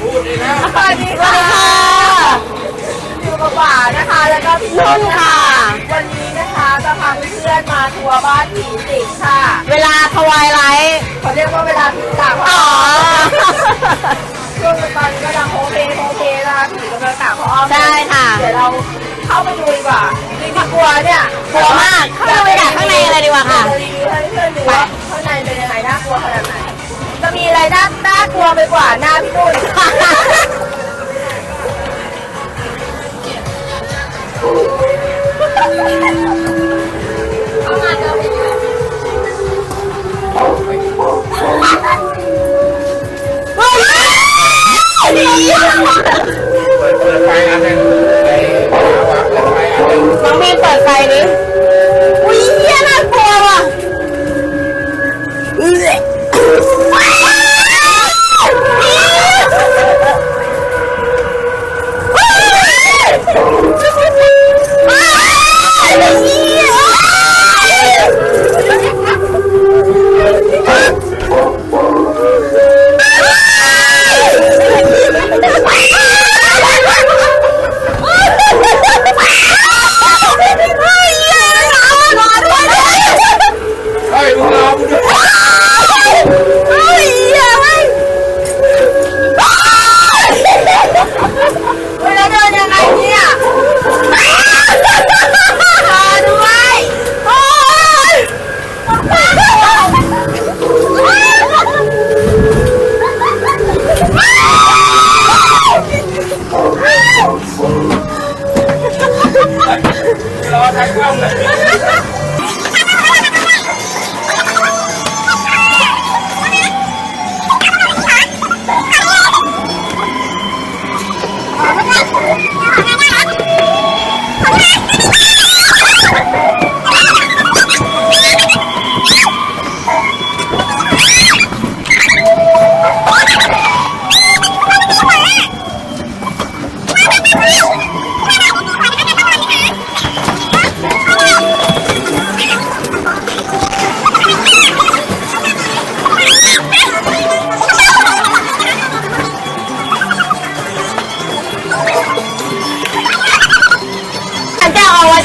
สวัสดีค่ะอยู่กับหวานนะคะ แล้วก็พี่นุ่นค่ะ วันนี้นะคะจะพาเพื่อนๆมาทัวร์บ้านผีสิงค่ะ เวลาทวายไลท์เขาเรียกว่าเวลาผีกะอ๋อช่วงตอนนี้กำลังโอเคโอเคนะคะผีกำลังกะพร้อมใช่ค่ะ เดี๋ยวเราเข้าไปดูดีกว่าจริงๆกลัวเนี่ยกลัวมากเข้าไปดักข้างในเลยดี เปิดไฟอันหนึงไฟหาวอะเปิดไฟอันหนึงน้องมีนเปิดไฟดิ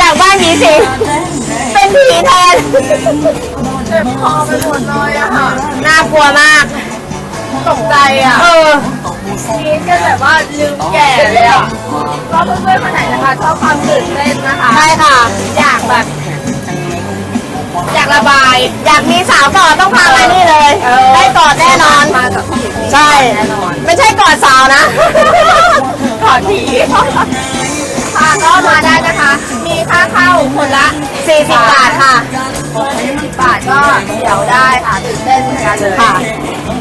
จะออกมาจากบ้านผีสิงเป็นผีแทนเจ็บคอไปหมดเลยอะค่ะ น่ากลัวมาก ตกใจอะเออกินกันแบบว่าลืมแก่เลยอะก็เพื่อนๆคนไหนนะคะชอบความตื่นเต้นนะคะ ใช่ค่ะ อยากแบบ อยากระบาย อยากมีสาวกอดต้องพามานี่เลย ได้กอดแน่นอน มากับผีใช่ แน่นอน ไม่ใช่กอดสาวนะถอดผี ค่ะก็มาได้นะคะ มีค่าเข้าคนละ 40 บาทค่ะ20บาทก็เดี๋ยวได้ค่ะตื่นเต้นเหมือนกันเลยค่ะ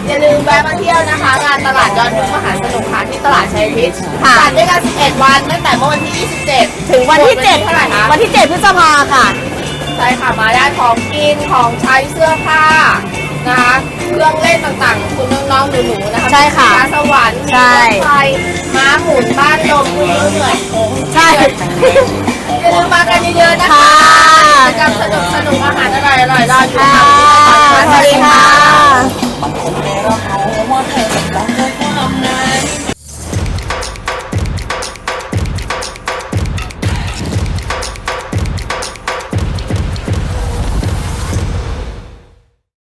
อย่าลืมแวะมาเที่ยวนะคะงานตลาดยอดยุคมหาสนุกค่ะที่ตลาดชัยพฤกษ์ค่ะ จัดด้วยกัน 11 วันตั้งแต่เมื่อวันที่ 27 ถึงวันที่เท่าไหร่คะ7วันที่ 7 พฤษภาค่ะ ใช่ค่ะ มาได้ของกินของใช้เสื้อผ้านะคะ เครื่องเล่นต่างๆคุณน้องๆหนูๆนะคะใช่ค่ะสวรรค์ใช่ มีม้าไฟม้าหมุนบ้านลมคุณเหนื่อยโค้งใช่ อย่าลืมมากันเยอะๆนะคะกิจกรรมสนุกสนุกๆอาหารอร่อยๆรออยู่ค่ะ